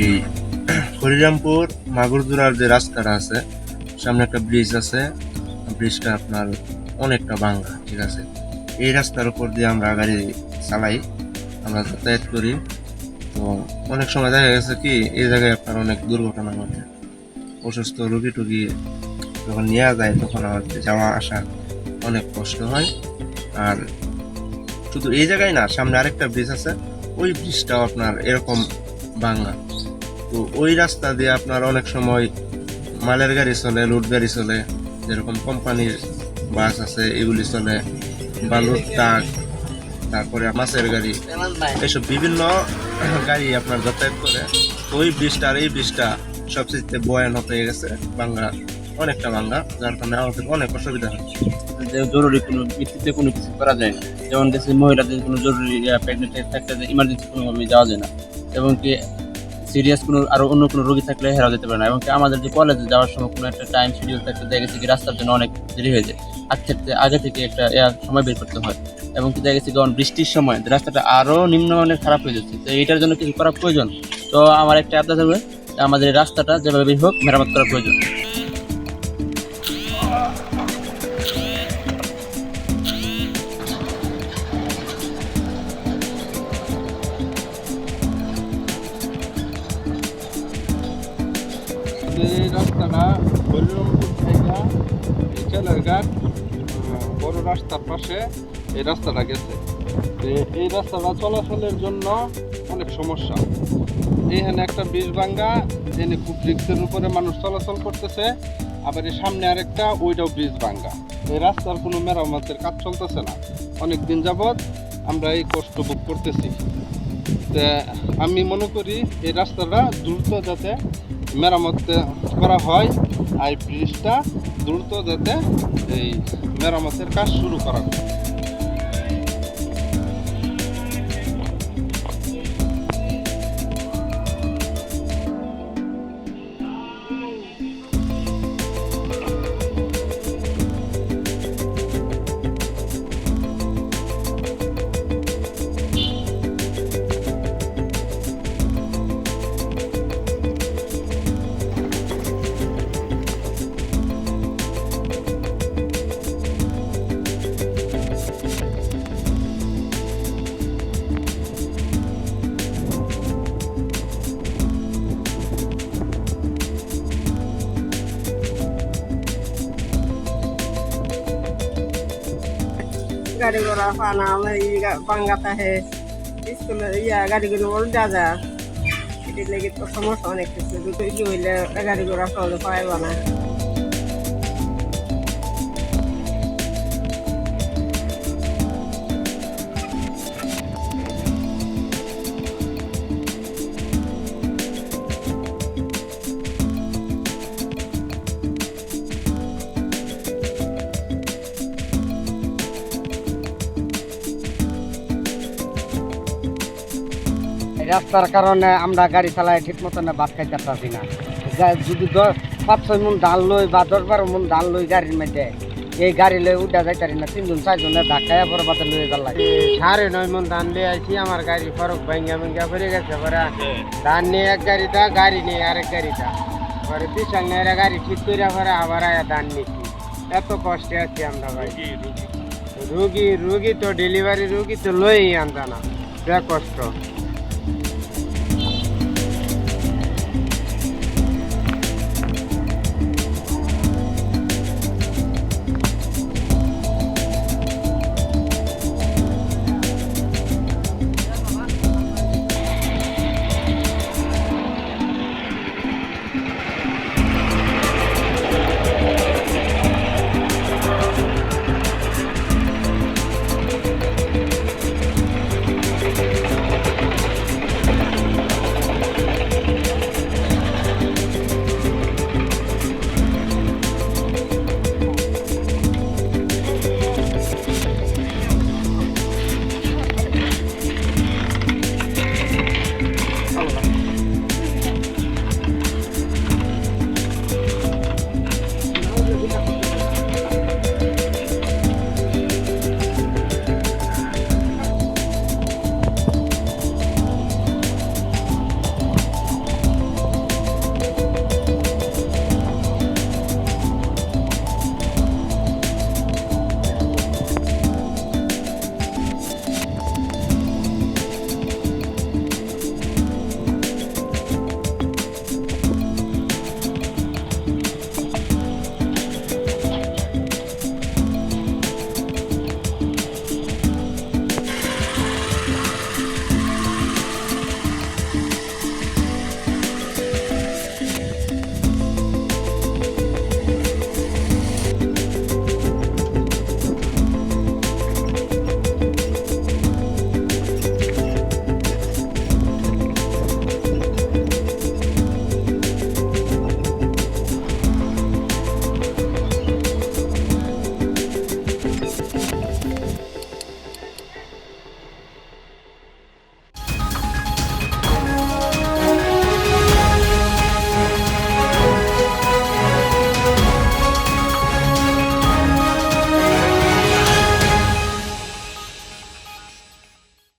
এই হরিরামপুর, মাগুরদুরার যে রাস্তাটা আছে, সামনে একটা ব্রিজ আছে। ব্রিজটা আপনার অনেকটা ভাঙ্গা ঠিক আছে? এই রাস্তার উপর দিয়ে আমরা গাড়ি চালাই, আমরা যাতায়াত করি। তো অনেক সময় দেখা গেছে কি, এই জায়গায় আপনার অনেক দুর্ঘটনা ঘটে। অসুস্থ রুগী টুগী যখন নেওয়া যায়, তখন আমাদের যাওয়া আসা অনেক কষ্ট হয়। আর শুধু এই জায়গায় না, সামনে আরেকটা ব্রিজ আছে, ওই ব্রিজটাও আপনার এরকম ভাঙ্গা তো ওই রাস্তা দিয়ে আপনার অনেক সময় মালের গাড়ি চলে, লুট গাড়ি চলে, যেরকম কোম্পানির বাস আছে, এগুলি চলে বালুর ট্রাক তারপরে মাছের গাড়ি, এসব বিভিন্ন গাড়ি আপনার যাতায়াত করে। ওই ব্রিজটা আর এই ব্রিজটা সবচেয়ে বয়ান হয়ে গেছে বাংলা অনেকটা বাংলা যার কারণে আমাদের অনেক অসুবিধা হয় যে জরুরি কোনো ভিত্তিতে কোনো কিছু করা যায় না। যেমন দেশে মহিলাদের কোনো জরুরি প্রেগনেন্ট থাকতে ইমার্জেন্সি কোনোভাবে যাওয়া যায় না। এবং কি সিরিয়াস কোনো আরও অন্য কোনো রোগী থাকলে হেরাও যেতে পারে না। এবং আমাদের যে কলেজে যাওয়ার সময় কোনো একটা টাইম শিডিউল থাকতে দেখা গেছে কি রাস্তার জন্য অনেক দেরি হয়ে যায়। আর ক্ষেত্রে আগে থেকে একটা সময় বের করতে হয়। এবং দেখা গেছে যখন বৃষ্টির সময় রাস্তাটা আরও নিম্নমানের খারাপ হয়ে যাচ্ছে, তো এটার জন্য কিছু করা প্রয়োজন। তো আমার একটা আবদার থাকবে আমাদের রাস্তাটা যেভাবেই হোক, মেরামত করা প্রয়োজন। এই রাস্তাটা হরিরামপুর থেকে বড় রাস্তার পাশে এই রাস্তাটা গেছে এই রাস্তাটা চলাচলের জন্য অনেক সমস্যা এইখানে একটা বীজ ভাঙ্গা এনে খুব রিক্সের উপরে মানুষ চলাচল করতেছে আবার এই সামনে আরেকটা ওইটাও ব্রিজ ভাঙ্গা এই রাস্তার কোনো মেরামতের কাজ চলতেছে না অনেক দিন যাবৎ আমরা এই কষ্ট ভোগ করতেছি আমি মনে করি এই রাস্তাটা দ্রুত যাতে মেরামত করা হয় আর ব্রিজটা দ্রুত যাতে এই মেরামতের কাজ শুরু করা হয় গাড়ি ঘোড়া পানা আমার এই বাঙ্গাতে হে, স্কুলে ইয়া, গাড়ি ঘোড়া বড় যা যা। এটির লেগে তো সমস্যা অনেক কিছু দুটো হইলে গাড়ি ঘোড়া সহজে পাইব না। রাস্তার কারণে আমরা গাড়ি চালাই ঠিক মতন ভাত খাইতে পারছি না। যদি দশ পাঁচ ছয় মন ধান লই বা দশ বারো মন ধান লই গাড়ির মধ্যে এই গাড়ি লই উঠা যাইতারি না তিনজন চারজনে ধাক্কায় বাতে লই যার লাগে। সাড়ে নয় মন ধান লিয়ে আইছি আমার গাড়ি ফরক ভাঙ্গা ভাঙ্গা করে গেছে পরে ধান নিয়ে এক গাড়িটা গাড়ি নিয়ে আরেক গাড়িটা। পরে পিছন নিয়ে গাড়ি ঠিক করে পরে আবার আয়া ধান নিচ্ছি। এত কষ্টে আছি আমরা ভাই। রুগী রুগী। তো ডেলিভারি রুগী তো লই আনতা না। যা কষ্ট।